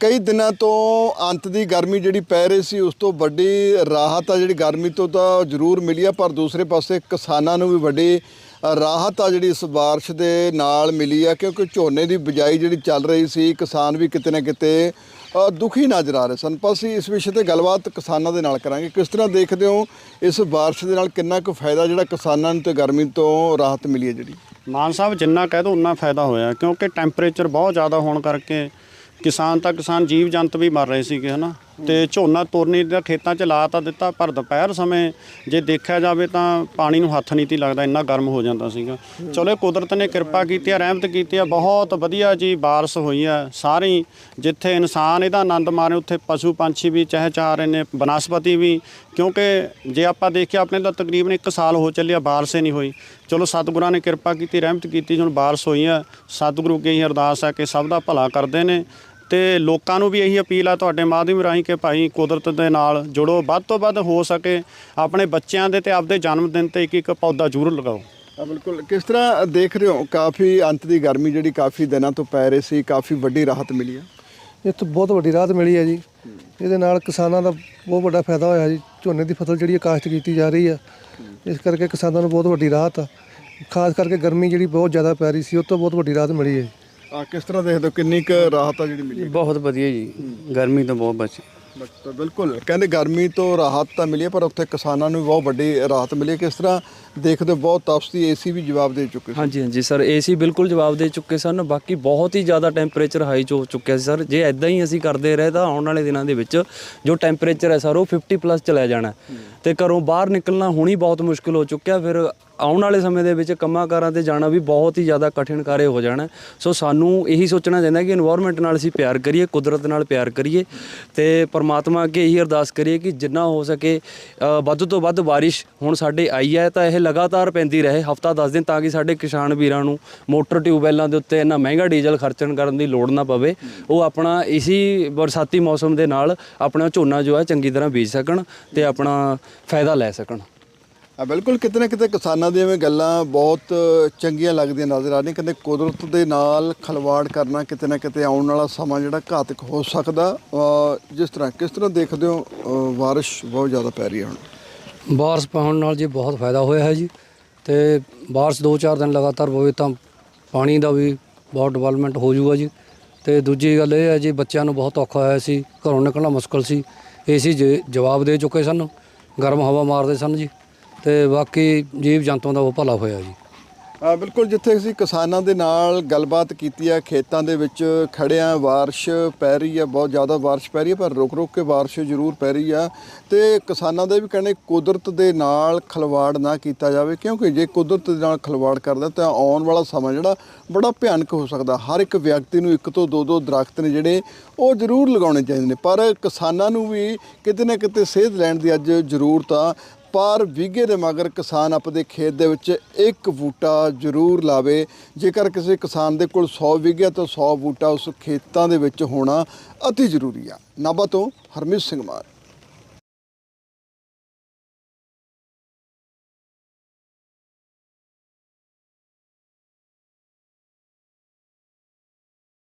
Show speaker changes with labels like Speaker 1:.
Speaker 1: ਕਈ ਦਿਨਾਂ ਤੋਂ ਅੰਤ ਦੀ ਗਰਮੀ ਜਿਹੜੀ ਪੈ ਰਹੀ ਸੀ, ਉਸ ਤੋਂ ਵੱਡੀ ਰਾਹਤ ਆ ਜਿਹੜੀ ਗਰਮੀ ਤੋਂ ਤਾਂ ਜ਼ਰੂਰ ਮਿਲੀ ਆ, ਪਰ ਦੂਸਰੇ ਪਾਸੇ ਕਿਸਾਨਾਂ ਨੂੰ ਵੀ ਵੱਡੀ ਰਾਹਤ ਆ ਜਿਹੜੀ ਇਸ ਬਾਰਿਸ਼ ਦੇ ਨਾਲ ਮਿਲੀ ਆ, ਕਿਉਂਕਿ ਝੋਨੇ ਦੀ ਬਿਜਾਈ ਜਿਹੜੀ ਚੱਲ ਰਹੀ ਸੀ, ਕਿਸਾਨ ਵੀ ਕਿਤੇ ਨਾ ਕਿਤੇ ਦੁਖੀ ਨਜ਼ਰ ਆ ਰਹੇ ਸਨ। ਪਰ ਅਸੀਂ ਇਸ ਵਿਸ਼ੇ ਤੇ ਗੱਲਬਾਤ ਕਿਸਾਨਾਂ ਦੇ ਨਾਲ ਕਰਾਂਗੇ। ਕਿਸ ਤਰ੍ਹਾਂ ਦੇਖਦੇ ਹੋ ਇਸ ਬਾਰਿਸ਼ ਦੇ ਨਾਲ ਕਿੰਨਾ ਕੁ ਫਾਇਦਾ ਜਿਹੜਾ ਕਿਸਾਨਾਂ ਨੂੰ ਤੇ ਗਰਮੀ ਤੋਂ ਰਾਹਤ ਮਿਲੀ ਹੈ ਜਿਹੜੀ?
Speaker 2: ਮਾਨ ਸਾਹਿਬ, ਜਿੰਨਾ ਕਹਿ ਦੋ ਉਨਾ ਫਾਇਦਾ ਹੋਇਆ, ਕਿਉਂਕਿ ਟੈਂਪਰੇਚਰ ਬਹੁਤ ਜ਼ਿਆਦਾ ਹੋਣ ਕਰਕੇ ਕਿਸਾਨ ਤਾਂ ਕਿਸਾਨ ਜੀਵ ਜੰਤ ਵੀ ਮਰ ਰਹੇ ਸੀਗੇ, ਹਨਾ? ਤੇ ਝੋਨਾ ਤੋਰਨੀ ਦਾ ਖੇਤਾਂ 'ਚ ਲਾ ਤਾਂ ਦਿੱਤਾ, ਪਰ ਦੁਪਹਿਰ ਸਮੇਂ ਜੇ ਦੇਖਿਆ ਜਾਵੇ ਤਾਂ ਪਾਣੀ ਨੂੰ ਹੱਥ ਨਹੀਂ ਤੀ ਲੱਗਦਾ, ਇੰਨਾ ਗਰਮ ਹੋ ਜਾਂਦਾ ਸੀਗਾ। ਚਲੋ ਇਹ ਕੁਦਰਤ ਨੇ ਕਿਰਪਾ ਕੀਤੀ ਆ, ਰਹਿਮਤ ਕੀਤੀ ਆ, ਬਹੁਤ ਵਧੀਆ ਜੀ ਬਾਰਿਸ਼ ਹੋਈ ਆ ਸਾਰੀ, ਜਿੱਥੇ ਇਨਸਾਨ ਇਹਦਾ ਆਨੰਦ ਮਾਰੇ, ਉੱਥੇ ਪਸ਼ੂ ਪੰਛੀ ਵੀ ਚਹਿਚਹਾ ਰਹੇ ਨੇ, ਬਨਸਪਤੀ ਵੀ, ਕਿਉਂਕਿ ਜੇ ਆਪਾਂ ਦੇਖਿਆ ਆਪਣੇ ਤਾਂ ਤਕਰੀਬਨ 1 ਸਾਲ ਹੋ ਚੱਲਿਆ ਬਾਰਿਸ਼ ਹੀ ਨਹੀਂ ਹੋਈ। ਚਲੋ, ਸਤਿਗੁਰਾਂ ਨੇ ਕਿਰਪਾ ਕੀਤੀ, ਰਹਿਮਤ ਕੀਤੀ, ਹੁਣ ਬਾਰਿਸ਼ ਹੋਈ ਆ, ਸਤਿਗੁਰੂ ਅੱਗੇ ਹੀ ਅਰਦਾਸ ਹੈ ਕਿ ਸਭ ਦਾ ਭਲਾ ਕਰਦੇ ਨੇ ਤੇ ਲੋਕਾਂ ਨੂੰ ਵੀ ਇਹੀ ਅਪੀਲ ਆ ਤੁਹਾਡੇ ਮਾਧਿਅਮ ਰਾਹੀਂ ਕਿ ਭਾਈ ਕੁਦਰਤ ਦੇ ਨਾਲ ਜੁੜੋ ਵੱਧ ਤੋਂ ਵੱਧ ਹੋ ਸਕੇ ਆਪਣੇ ਬੱਚਿਆਂ ਦੇ ਤੇ ਆਪਦੇ ਜਨਮ ਦਿਨ ਤੇ ਇੱਕ ਇੱਕ ਪੌਦਾ ਜ਼ਰੂਰ ਲਗਾਓ।
Speaker 1: ਆ ਬਿਲਕੁਲ। ਕਿਸ ਤਰ੍ਹਾਂ ਦੇਖ ਰਹੇ ਹੋ? ਕਾਫੀ ਅੰਤ ਦੀ ਗਰਮੀ ਜਿਹੜੀ ਕਾਫੀ ਦਿਨਾਂ ਤੋਂ ਪੈ ਰਹੀ ਸੀ ਕਾਫੀ ਵੱਡੀ ਰਾਹਤ ਮਿਲੀ ਹੈ
Speaker 3: ਇਹ ਤੋਂ ਬਹੁਤ ਵੱਡੀ ਰਾਹਤ ਮਿਲੀ ਹੈ ਜੀ। ਇਹਦੇ ਨਾਲ ਕਿਸਾਨਾਂ ਦਾ ਬਹੁਤ ਵੱਡਾ ਫਾਇਦਾ ਹੋਇਆ ਜੀ। ਝੋਨੇ ਦੀ ਫਸਲ ਜਿਹੜੀ ਕਾਸ਼ਤ ਕੀਤੀ ਜਾ ਰਹੀ ਹੈ ਇਸ ਕਰਕੇ ਕਿਸਾਨਾਂ ਨੂੰ ਬਹੁਤ ਵੱਡੀ ਰਾਹਤ ਆ। ਖਾਸ ਕਰਕੇ ਗਰਮੀ ਜਿਹੜੀ ਬਹੁਤ ਜ਼ਿਆਦਾ ਪੈ ਰਹੀ ਸੀ ਉਹ ਤੋਂ ਬਹੁਤ ਵੱਡੀ ਰਾਹਤ ਮਿਲੀ ਹੈ
Speaker 1: ਆ ਕਿਸ ਤਰ੍ਹਾਂ ਦੇਖਦੇ ਹੋ? ਕਿੰਨੀ ਕੁ ਰਾਹਤ ਆ ਜਿਹੜੀ ਮਿਲੀ?
Speaker 4: ਬਹੁਤ ਵਧੀਆ ਜੀ। ਗਰਮੀ ਤੋਂ ਬਹੁਤ ਬਚੇ।
Speaker 1: ਬਟ ਬਿਲਕੁਲ। ਕਹਿੰਦੇ ਗਰਮੀ ਤੋਂ ਰਾਹਤ ਤਾਂ ਮਿਲੀ ਹੈ ਪਰ ਉੱਥੇ ਕਿਸਾਨਾਂ ਨੂੰ ਬਹੁਤ ਵੱਡੀ ਰਾਹਤ ਮਿਲੀ ਹੈ ਕਿਸ ਤਰ੍ਹਾਂ ਦੇਖਦੇ ਹੋ? ਬਹੁਤ ਤਪਸਦੀ ਏਸੀ ਵੀ ਜਵਾਬ ਦੇ ਚੁੱਕੇ ਸੀ।
Speaker 5: ਹਾਂਜੀ ਹਾਂਜੀ ਸਰ ਏਸੀ ਬਿਲਕੁਲ ਜਵਾਬ ਦੇ ਚੁੱਕੇ ਸਨ। ਬਾਕੀ ਬਹੁਤ ਹੀ ਜ਼ਿਆਦਾ ਟੈਂਪਰੇਚਰ ਹਾਈ ਹੋ ਚੁੱਕਿਆ ਸੀ ਸਰ। ਜੇ ਐਦਾਂ ਹੀ ਅਸੀਂ ਕਰਦੇ ਰਹੇ ਤਾਂ ਆਉਣ ਵਾਲੇ ਦਿਨਾਂ ਦੇ ਵਿੱਚ ਜੋ ਟੈਂਪਰੇਚਰ ਹੈ ਸਰ ਉਹ 50 ਪਲੱਸ ਚਲਾ ਜਾਣਾ। ਤੇ ਘਰੋਂ ਬਾਹਰ ਨਿਕਲਣਾ ਹੁਣੀ ਬਹੁਤ ਮੁਸ਼ਕਲ ਹੋ ਚੁੱਕਿਆ। ਫਿਰ ਆਉਣ ਵਾਲੇ ਸਮੇਂ ਦੇ ਵਿੱਚ ਕੰਮਾਂਕਾਰਾਂ ਤੇ ਜਾਣਾ ਵੀ ਬਹੁਤ ਹੀ ਜ਼ਿਆਦਾ ਕਠਿਨ ਕਾਰੇ ਹੋ ਜਾਣਾ। ਸੋ ਸਾਨੂੰ ਇਹੀ ਸੋਚਣਾ ਚਾਹੀਦਾ ਕਿ এনवायरमेंट ਨਾਲ ਅਸੀਂ ਪਿਆਰ ਕਰੀਏ, ਕੁਦਰਤ ਨਾਲ ਪਿਆਰ ਕਰੀਏ ਤੇ ਪਰਮਾਤਮਾ ਅੱਗੇ ਇਹੀ ਅਰਦਾਸ ਕਰੀਏ ਕਿ ਜਿੰਨਾ ਹੋ ਸਕੇ ਵੱਧ ਤੋਂ ਵੱਧ ਬਾਰਿਸ਼ ਹੁਣ ਸਾਡੇ ਆਈ ਹੈ ਤਾਂ ਇਹ ਲਗਾਤਾਰ ਪੈਂਦੀ ਰਹੇ, ਹਫਤਾ 10 ਦਿਨ ਤਾਂ ਕਿ ਸਾਡੇ ਕਿਸਾਨ ਵੀਰਾਂ ਨੂੰ ਮੋਟਰ ਟਿਊਬਵੈਲਾਂ ਦੇ ਉੱਤੇ ਇੰਨਾ ਮਹਿੰਗਾ ਡੀਜ਼ਲ ਖਰਚਣ ਕਰਨ ਦੀ ਲੋੜ ਨਾ ਪਵੇ। ਉਹ ਆਪਣਾ ਇਸੀ ਬਰਸਾਤੀ ਮੌਸਮ ਦੇ ਨਾਲ ਆਪਣਾ ਝੋਨਾ ਜੋ ਹੈ ਚੰਗੀ ਤਰ੍ਹਾਂ ਬੀਜ ਸਕਣ ਤੇ ਆਪਣਾ ਫਾਇਦਾ ਲੈ ਸਕਣ।
Speaker 1: ਬਿਲਕੁਲ ਕਿਤੇ ਨਾ ਕਿਤੇ ਕਿਸਾਨਾਂ ਦੀਆਂ ਵੀ ਗੱਲਾਂ ਬਹੁਤ ਚੰਗੀਆਂ ਲੱਗਦੀਆਂ ਨਜ਼ਰ ਆ ਰਹੀਆਂ। ਕਹਿੰਦੇ ਕੁਦਰਤ ਦੇ ਨਾਲ ਖਲਵਾੜ ਕਰਨਾ, ਕਿਤੇ ਨਾ ਕਿਤੇ ਆਉਣ ਵਾਲਾ ਸਮਾਂ ਜਿਹੜਾ ਘਾਤਕ ਹੋ ਸਕਦਾ ਜਿਸ ਤਰ੍ਹਾਂ, ਕਿਸ ਤਰ੍ਹਾਂ ਦੇਖਦੇ ਹੋ ਬਾਰਿਸ਼ ਬਹੁਤ ਜ਼ਿਆਦਾ ਪੈ ਰਹੀ ਹੈ ਹੁਣ?
Speaker 6: ਬਾਰਿਸ਼ ਪਾਉਣ ਨਾਲ ਜੀ ਬਹੁਤ ਫਾਇਦਾ ਹੋਇਆ ਹੈ ਜੀ। ਤੇ ਬਾਰਿਸ਼ 2-4 ਦਿਨ ਲਗਾਤਾਰ ਹੋਵੇ ਤਾਂ ਪਾਣੀ ਦਾ ਵੀ ਬਹੁਤ ਡਿਵੈਲਪਮੈਂਟ ਹੋ ਜਾਊਗਾ ਜੀ। ਤੇ ਦੂਜੀ ਗੱਲ ਇਹ ਹੈ ਜੀ, ਬੱਚਿਆਂ ਨੂੰ ਬਹੁਤ ਔਖਾ ਹੋਇਆ ਸੀ, ਘਰੋਂ ਨਿਕਲਣਾ ਮੁਸ਼ਕਲ ਸੀ। ਏਸੀ ਜਵਾਬ ਦੇ ਚੁੱਕੇ ਸਨ, ਗਰਮ ਹਵਾ ਮਾਰਦੇ ਸਨ ਜੀ। ਤੇ ਬਾਕੀ ਜੀਵ ਜੰਤੂਆਂ ਦਾ ਉਹ ਭਲਾ ਹੋਇਆ ਜੀ।
Speaker 1: ਆ ਬਿਲਕੁਲ ਜਿੱਥੇ ਅਸੀਂ ਕਿਸਾਨਾਂ ਦੇ ਨਾਲ ਗੱਲਬਾਤ ਕੀਤੀ ਆ ਖੇਤਾਂ ਦੇ ਵਿੱਚ ਖੜਿਆਂ ਬਾਰਿਸ਼ ਪੈ ਰਹੀ ਆ ਬਹੁਤ ਜ਼ਿਆਦਾ ਬਾਰਿਸ਼ ਪੈ ਰਹੀ ਹੈ, ਪਰ ਰੁਕ ਰੁਕ ਕੇ ਬਾਰਿਸ਼ ਜ਼ਰੂਰ ਪੈ ਰਹੀ ਆ। ਤੇ ਕਿਸਾਨਾਂ ਦੇ ਵੀ ਕਹਿੰਦੇ ਕੁਦਰਤ ਦੇ ਨਾਲ ਖਲਵਾੜ ਨਾ ਕੀਤਾ ਜਾਵੇ, ਕਿਉਂਕਿ ਜੇ ਕੁਦਰਤ ਦੇ ਨਾਲ ਖਲਵਾੜ ਕਰਦਾ ਤਾਂ ਆਉਣ ਵਾਲਾ ਸਮਾਂ ਜਿਹੜਾ ਬੜਾ ਭਿਆਨਕ ਹੋ ਸਕਦਾ। ਹਰ ਇੱਕ ਵਿਅਕਤੀ ਨੂੰ ਇੱਕ ਤੋਂ ਦੋ ਦੋ ਦਰਖਤ ਨੇ ਜਿਹੜੇ ਉਹ ਜ਼ਰੂਰ ਲਗਾਉਣੇ ਚਾਹੀਦੇ ਨੇ, ਪਰ ਕਿਸਾਨਾਂ ਨੂੰ ਵੀ ਕਿਤੇ ਨਾ ਕਿਤੇ ਸੇਧ ਲੈਣ ਦੀ ਅੱਜ ਜ਼ਰੂਰਤ ਆ। ਪਰ ਵਿਗੇ ਦੇ ਮਗਰ ਕਿਸਾਨ ਆਪਣੇ ਖੇਤ ਦੇ ਵਿੱਚ ਇੱਕ ਬੂਟਾ ਜ਼ਰੂਰ ਲਾਵੇ। ਜੇਕਰ ਕਿਸੇ ਕਿਸਾਨ ਦੇ ਕੋਲ 100 ਵਿਗੇ ਤਾਂ 100 ਬੂਟਾ ਉਸ ਖੇਤਾਂ ਦੇ ਵਿੱਚ ਹੋਣਾ ਅਤੀ ਜ਼ਰੂਰੀ ਆ। ਨਾਭਾ ਤੋਂ ਹਰਮੀਤ ਸਿੰਘ ਮਾਨ।